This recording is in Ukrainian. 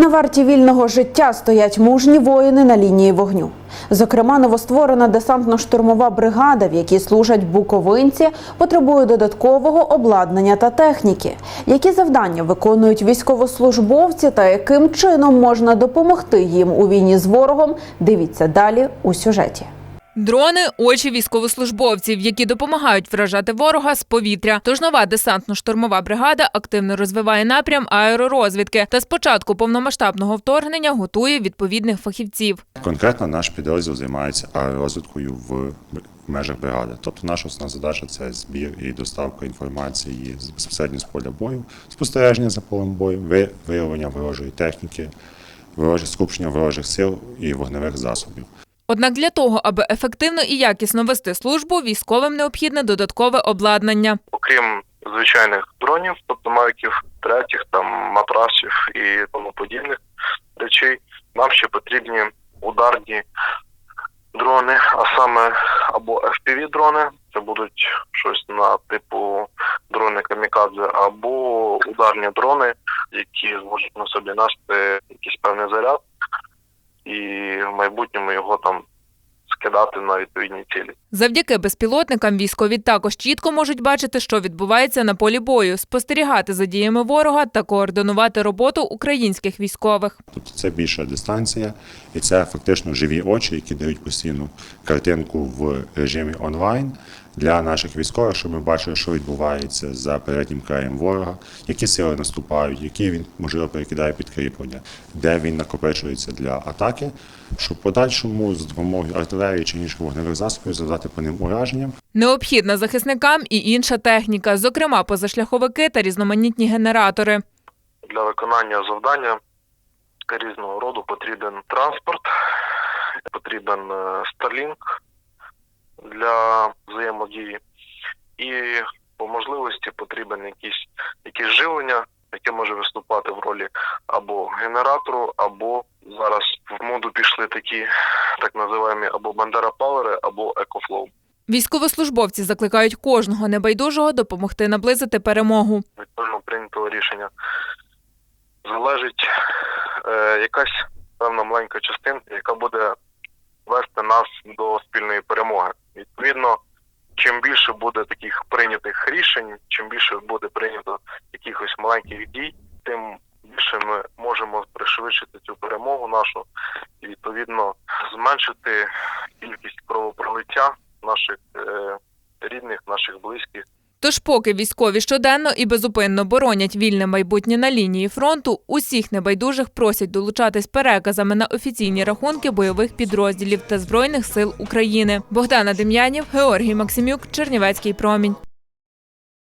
На варті вільного життя стоять мужні воїни на лінії вогню. Зокрема, новостворена десантно-штурмова бригада, в якій служать буковинці, потребує додаткового обладнання та техніки. Які завдання виконують військовослужбовці та яким чином можна допомогти їм у війні з ворогом? Дивіться далі у сюжеті. Дрони очі військовослужбовців, які допомагають вражати ворога з повітря. Тож нова десантно-штурмова бригада активно розвиває напрям аеророзвідки та з початку повномасштабного вторгнення готує відповідних фахівців. Конкретно наш підрозділ займається аеророзвідкою в межах бригади. Тобто наша основна задача це збір і доставка інформації безпосередньо з поля бою, спостереження за полем бою, ви- виявлення ворожої техніки, ворожих скупчення ворожих сил і вогневих засобів. Однак для того, аби ефективно і якісно вести службу, військовим необхідне додаткове обладнання. окрім звичайних дронів, тобто мавіків третіх, там матрасів і тому подібних речей, нам ще потрібні ударні дрони, а саме або FPV дрони, це будуть щось на типу дрони камікадзе, або ударні дрони, які зможуть на собі нести якийсь певний заряд, і в майбутньому його там скидати на відповідні цілі. Завдяки безпілотникам військові також чітко можуть бачити, що відбувається на полі бою, спостерігати за діями ворога та координувати роботу українських військових. Тобто це більша дистанція, і це фактично живі очі, які дають постійну картинку в режимі онлайн для наших військових, щоб ми бачили, що відбувається за переднім краєм ворога, які сили наступають, які він можливо перекидає підкріплення, де він накопичується для атаки, щоб подальшому з допомогою артилерії чи інших вогневих засобів завдати по ним ураження. Необхідна захисникам і інша техніка, зокрема позашляховики та різноманітні генератори. для виконання завдання різного роду потрібен транспорт, потрібен е, Starlink для взаємодії, і по можливості потрібен якийсь якесь живлення, яке може виступати в ролі або генератору, або зараз такі так називаємо або Бандера Павери, або Екофлоу. Військовослужбовці закликають кожного небайдужого допомогти наблизити перемогу. відповідно прийнятого рішення залежить е, якась певна маленька частинка, яка буде вести нас до спільної перемоги. Відповідно, чим більше буде таких прийнятих рішень, чим більше буде прийнято якихось маленьких дій, тим більше ми можемо пришвидшити цю перемогу нашу відповідно зменшити кількість кровопролиття наших е, рідних, наших близьких. Тож, поки військові щоденно і безупинно боронять вільне майбутнє на лінії фронту, усіх небайдужих просять долучатись переказами на офіційні рахунки бойових підрозділів та збройних сил України. Богдана Дем'янів, Георгій Максимюк, Чернівецький промінь.